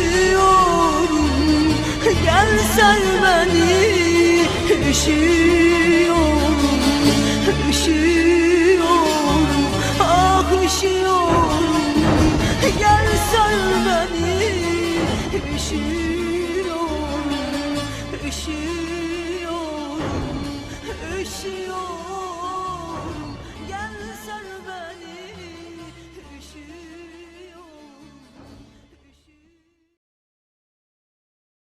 üşüyorum Gel ser beni Üşüyorum. Üşüyorum Ah üşüyorum. Gel ser beni Üşüyorum. Üşüyorum Üşüyorum.